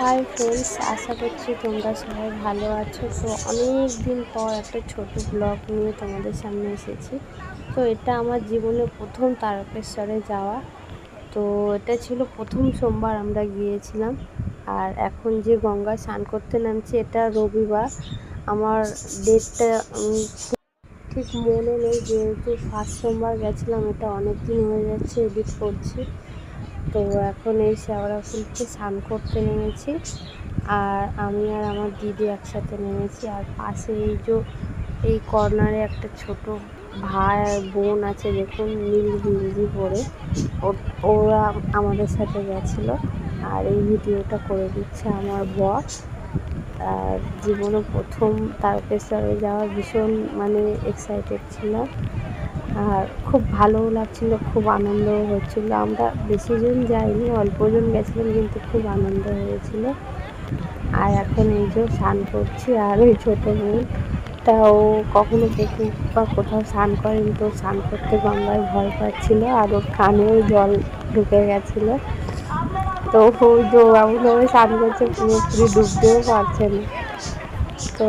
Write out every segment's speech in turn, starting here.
Hi friends, আশা করছি তোমরা সবাই ভালো আছো। তো অনেক দিন পর একটা ছোট ব্লগ নিয়ে তোমাদের সামনে এসেছি। তো এটা আমার জীবনে প্রথম তারকেশ্বরে যাওয়া। তো এটা ছিল প্রথম সোমবার আমরা গিয়েছিলাম। আর এখন যে গঙ্গা স্নান করতে নামছি, এটা রবিবার। আমার ডেটটা ঠিক মনে নেই, যেহেতু ফার্স্ট সোমবার গেছিলাম, এটা অনেক দিন হয়ে যাচ্ছে এডিট করছি। তো এখন এই শ্যাওড়া ফুলকে স্নান করতে নেমেছি। আর আমি আর আমার দিদি একসাথে নেমেছি। আর পাশে এই যে এই কর্নারে একটা ছোট ভাই বোন আছে, দেখুন, নীল গেঞ্জি পরে। ওরা আমাদের সাথে গেছিল। আর এই ভিডিওটা করে দিচ্ছে আমার বস আর জীবনে প্রথম তারকেশ্বরে যাওয়া ভীষণ মানে এক্সাইটেড ছিলাম আর খুব ভালোও লাগছিল, খুব আনন্দ হচ্ছিল। আমরা বেশি জন যাইনি, অল্প জন গেছিলাম, কিন্তু খুব আনন্দ হয়েছিল। আর এখন এই যে স্নান করছি, আর ওই ছোটো তাও কখনো পুকুর বা কোথাও স্নান করেনি, তো স্নান করতে গঙ্গায় ভয় পাচ্ছিলো, আর ওর কানেও জল ঢুকে গেছিল। তো ওই এমনভাবে স্নান করছে, পুরোপুরি ডুবতেও পারছে না। তো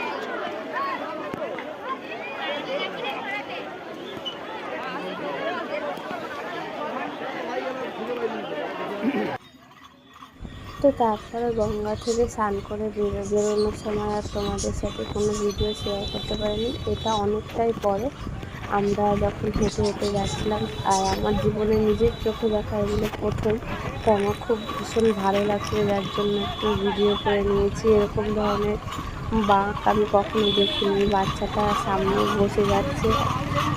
তো তারপরে গঙ্গা থেকে স্নান করে বেরো বেরোনোর সময় আর তোমাদের সাথে কোনো ভিডিও শেয়ার করতে পারিনি। এটা অনেকটাই পরে। আমরা যখন হেঁটে হেঁটে যাচ্ছিলাম, আর আমার জীবনে নিজের চোখে দেখা এগুলো প্রথম, তো আমার খুব ভীষণ ভালো লাগছিল যার জন্য একটু ভিডিও করে নিয়েছি। এরকম ধরনের বাঁক আমি কখনো দেখিনি, বাচ্চাটা সামনে বসে যাচ্ছে।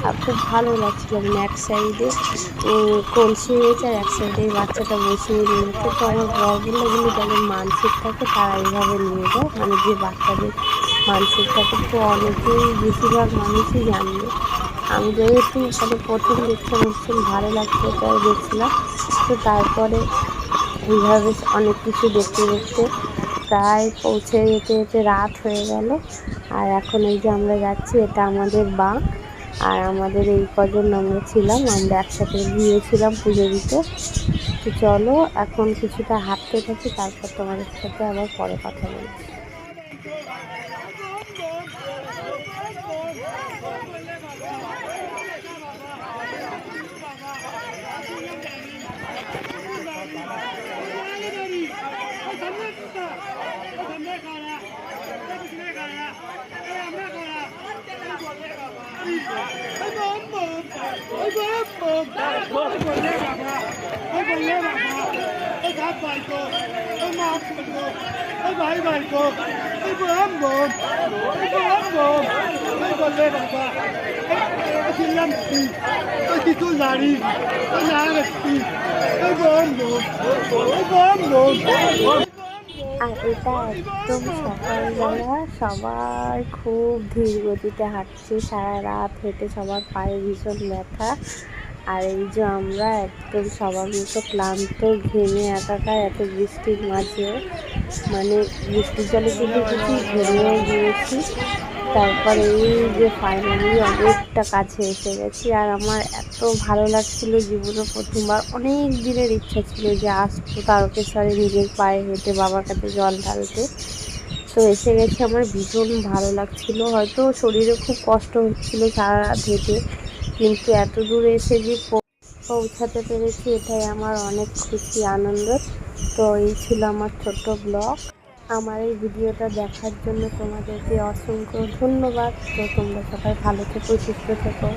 আর খুব ভালো লাগছিল মানে এক সাইডে কলসি হয়েছে আর এক সাইডে বাচ্চাটা বসিয়ে নিয়েছে তো আমার বরগুলোগুলি যাদের মানসিক থাকে তারা এইভাবে নিয়ে যায় মানে যে বাচ্চাদের মানসিক থাকে তো অনেকেই বেশিরভাগ মানুষই জানবে আমি যেহেতু মানে প্রথম দেখতে ভীষণ ভালো লাগছে, তাই দেখছিলাম তো তারপরে এইভাবে অনেক কিছু দেখতে দেখতে প্রায় পৌঁছে যেতে যেতে রাত হয়ে গেল। আর এখন এই যে আমরা যাচ্ছি, এটা আমাদের বা আর আমাদের এই কজন আমরা ছিলাম, আমরা একসাথে গিয়েছিলাম পুজো দিতে। তো চলো, এখন কিছুটা হাঁটতে থাকি, তারপর তোমাদের সাথে আবার পরে কথা আর এটা একদম সকালবেলা সবাই খুব ধীর গতিতে হাঁটছে, সারা রাত হেঁটে সবার পায়ে ভীষণ ব্যথা। আর এই যে আমরা একদম সবার মতো ক্লান্ত, ঘেমে, একাকার, এত বৃষ্টির মাঝে মানে বৃষ্টির জলে কিন্তু কিছু ঘেমেও গিয়েছি। তারপরে এই যে ফাইনালি অনেকটা কাছে এসে গেছি আর আমার এত ভালো লাগছিল জীবনে প্রথমবার। অনেক দিনের ইচ্ছা ছিল যে আসব তারকেশ্বরে নিজের পায়ে হেঁটে বাবার কাছে জল ঢালতে। তো এসে গেছে, আমার ভীষণ ভালো লাগছিল। হয়তো শরীরে খুব কষ্ট হচ্ছিল সারা রাত হেঁটে। কিন্তু এত দূরে এসে যে পৌঁছাতে পেরেছি, এটাই আমার অনেক খুশি, আনন্দ। তো এই ছিল আমার ছোট্ট ব্লগ। আমার এই ভিডিওটা দেখার জন্য তোমাদেরকে অসংখ্য ধন্যবাদ। তো তোমরা সবাই ভালো থেকো, সুস্থ থেকো।